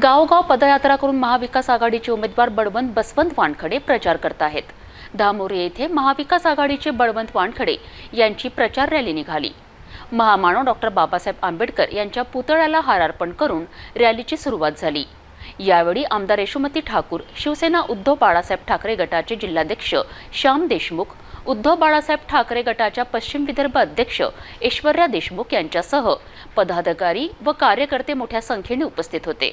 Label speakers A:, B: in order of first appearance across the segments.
A: गावोगाव पदयात्रा करून महाविकास आघाडीचे उमेदवार बळवंत बसवंत वानखडे प्रचार करत आहेत. धामोरी येथे महाविकास आघाडीचे बळवंत वानखडे यांची प्रचार रॅली निघाली. महामानव डॉक्टर बाबासाहेब आंबेडकर यांच्या पुतळ्याला हारार्पण करून रॅलीची सुरुवात झाली. यावेळी आमदार यशोमती ठाकूर शिवसेना उद्धव बाळासाहेब ठाकरे गटाचे जिल्हाध्यक्ष श्याम देशमुख उद्धव बाळासाहेब ठाकरे गटाच्या पश्चिम विदर्भ अध्यक्ष ऐश्वर्या देशमुख यांच्यासह पदाधिकारी व कार्यकर्ते मोठ्या संख्येने उपस्थित होते.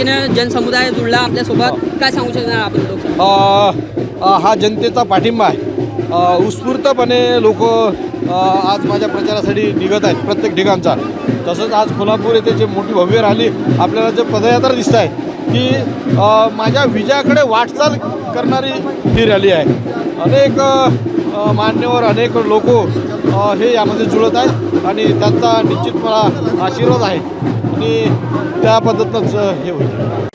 B: संख्येनं जनसमुदाय जुळला आपल्यासोबत. काय सांगू शकणार आपण लोक?
C: अ, अ, हा जनतेचा पाठिंबा आहे. अ, उत्स्फूर्तपणे लोक आज माझ्या प्रचारासाठी निघत आहेत प्रत्येक ठिकाणचा. तसंच आज कोल्हापूर येथे जे मोठी भव्य रॅली आपल्याला जे पदयात्रा दिसत आहे की अ, माझ्या विजयाकडे वाटचाल करणारी ही रॅली आहे. अनेक अ, मान्यवर अनेक लोक हे यामध्ये जुळत आहेत आणि त्यांचा निश्चित मला आशीर्वाद आहे. आणि त्या पद्धतीनंच हे होईल.